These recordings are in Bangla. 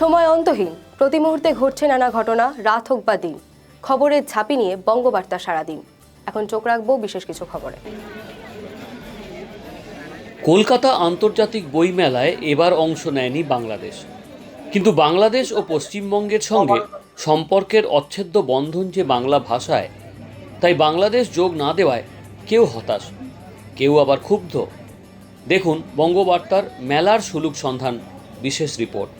সময় অন্তহীন। প্রতি মুহূর্তে ঘটছে নানা ঘটনা, রাত হোক বা দিন। খবরের ঝাঁপি নিয়ে বঙ্গবার্তা সারাদিন। এখন চোখ রাখব বিশেষ কিছু খবরে। কলকাতা আন্তর্জাতিক বইমেলায় এবার অংশ নেয়নি বাংলাদেশ। কিন্তু বাংলাদেশ ও পশ্চিমবঙ্গের সঙ্গে সম্পর্কের অচ্ছেদ্য বন্ধন যে বাংলা ভাষায়, তাই বাংলাদেশ যোগ না দেওয়ায় কেউ হতাশ, কেউ আবার ক্ষুব্ধ। দেখুন বঙ্গবার্তার মেলার সুলুক সন্ধান, বিশেষ রিপোর্ট।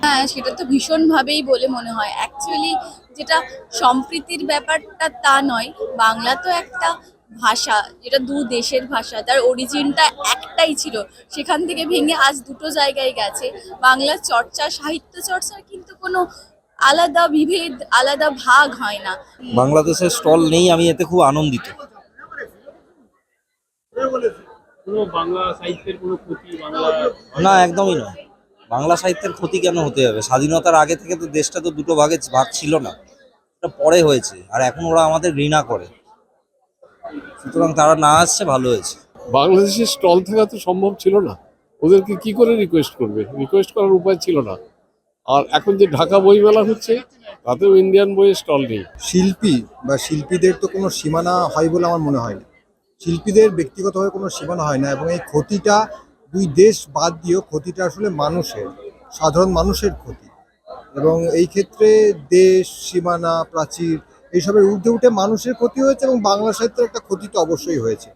হ্যাঁ সেটা তো ভীষণভাবেই বলে মনে হয়। অ্যাকচুয়ালি যেটা সম্প্রীতির ব্যাপারটা তা নয় বাংলা তো একটা ভাষা যেটা দু দেশের ভাষা তার অরিজিনটা একটাই ছিল। সেখান থেকে ভেঙে আজ দুটো জায়গায় গেছে। বাংলা চর্চা সাহিত্য চর্চার কিন্তু কোনো আলাদা বিভেদ আলাদা ভাগ হয় না। বাংলাদেশের স্টল নেই আমি এতে খুব আনন্দিত। বাংলা সাহিত্যের কোনো ক্ষতি বাংলা না একদমই নয়। বাংলা সাহিত্যের ক্ষতি কেন হতে হবে? স্বাধীনতার আগে থেকে তো দেশটা তো দুটো ভাগে ভাগ ছিল না। এটা পরে হয়েছে আর এখন ওরা আমাদের ঘৃণা করে। সুতরাং তারা না আসছে ভালো হয়েছে। বাংলাদেশের স্টল থাকা তো সম্ভব ছিল না। ওদেরকে কি করে রিকোয়েস্ট করবে? রিকোয়েস্ট করার উপায় ছিল না। আর এখন যে ঢাকা বইমেলা হচ্ছে তাতেও ইন্ডিয়ান বইয়ের স্টল নেই। শিল্পী বা শিল্পীদের তো কোনো সীমানা হয় বলে আমার মনে হয় না। শিল্পীদের ব্যক্তিগতভাবে কোনো সীমানা হয় না এবং এই ক্ষতিটা দুই দেশ বাদ দিয়েও ক্ষতিটা আসলে মানুষের, সাধারণ মানুষের ক্ষতি। এবং এই ক্ষেত্রে দেশ, সীমানা, প্রাচীর, এইসবের ঊর্ধ্বে উঠে মানুষের ক্ষতি হয়েছে এবং বাংলা সাহিত্যের একটা ক্ষতি তো অবশ্যই হয়েছে।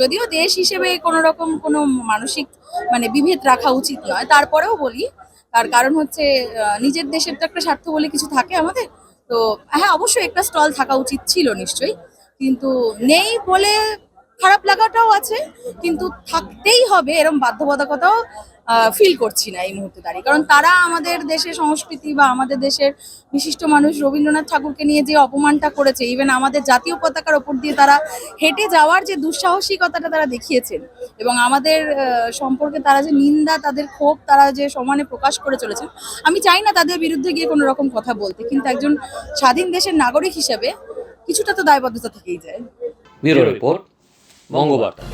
যদিও দেশ হিসেবে কোনো রকম কোনো মানসিক মানে বিভেদ রাখা উচিত নয়। তারপরেও বলি, তার কারণ হচ্ছে নিজের দেশের তো একটা স্বার্থ বলে কিছু থাকে আমাদের। তো হ্যাঁ অবশ্যই একটা স্টল থাকা উচিত ছিল নিশ্চয়ই। কিন্তু নেই বলে খারাপ লাগাটাও আছে, কিন্তু থাকতেই হবে এরকম বাধ্যবাধকতাও ফিল করছি না এই মুহূর্তে দাঁড়িয়ে। কারণ তারা আমাদের দেশের সংস্কৃতি বা আমাদের দেশের বিশিষ্ট মানুষ রবীন্দ্রনাথ ঠাকুরকে নিয়ে যে অপমানটা করেছে ইভেন আমাদের জাতীয় পতাকার ওপর দিয়ে তারা হেঁটে যাওয়ার যে দুঃসাহসিকতাটা তারা দেখিয়েছেন, এবং আমাদের সম্পর্কে তারা যে নিন্দা, তাদের ক্ষোভ তারা যে সমানে প্রকাশ করে চলেছেন, আমি চাই না তাদের বিরুদ্ধে গিয়ে কোনো রকম কথা বলতে, কিন্তু একজন স্বাধীন দেশের নাগরিক হিসেবে কিছুটা তো দায়বদ্ধতা থেকেই যায়। রিপোর্ট। বঙ্গবার্তা